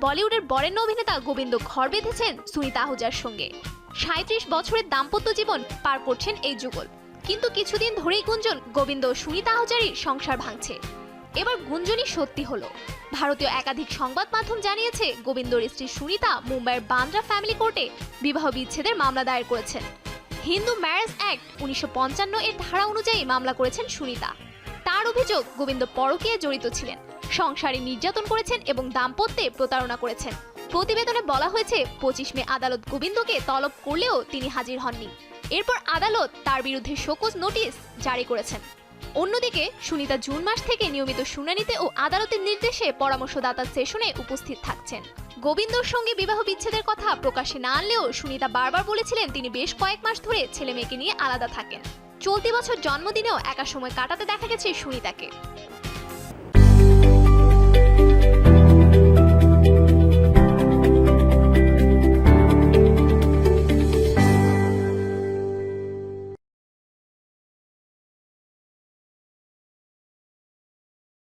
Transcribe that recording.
বলিউডের বরেণ্য অভিনেতা গোবিন্দ ঘর বেঁধেছেন সুনিতা আহুজার সঙ্গে। সাঁত্রিশ বছরের দাম্পত্য জীবন পার করছেন এই যুগল। কিন্তু কিছুদিন ধরেই গুঞ্জন গোবিন্দ সুনিতা আহুজারই সংসার ভাঙছে। এবার গুঞ্জনই সত্যি হলো। ভারতীয় একাধিক সংবাদ মাধ্যম জানিয়েছে, গোবিন্দর স্ত্রী সুনিতা মুম্বাইয়ের বান্দ্রা ফ্যামিলি কোর্টে বিবাহ বিচ্ছেদের মামলা দায়ের করেছেন। হিন্দু ম্যারেজ অ্যাক্ট উনিশশো পঞ্চান্ন এর ধারা অনুযায়ী মামলা করেছেন সুনিতা। তার অভিযোগ গোবিন্দ পরকীয়ায় জড়িত ছিলেন। সংসারে নির্যাতন করেছেন এবং দাম্পত্যে প্রতারণা করেছেন। প্রতিবেদনে বলা হয়েছে, পঁচিশ মে আদালত গোবিন্দকে তলব করলেও তিনি হাজির হননি। এরপর আদালত তার বিরুদ্ধে শোকজ নোটিশ জারি করেছেন। অন্যদিকে, সুনিতা জুন মাস থেকে নিয়মিত শুনানিতে ও আদালতের নির্দেশে পরামর্শদাতার সেশনে উপস্থিত থাকছেন। গোবিন্দর সঙ্গে বিবাহ বিচ্ছেদের কথা প্রকাশে না আনলেও সুনিতা বারবার বলেছিলেন তিনি বেশ কয়েক মাস ধরে ছেলে মেয়েকে নিয়ে আলাদা থাকেন। চলতি বছর জন্মদিনেও একা সময় কাটাতে দেখা গেছে সুনিতাকে।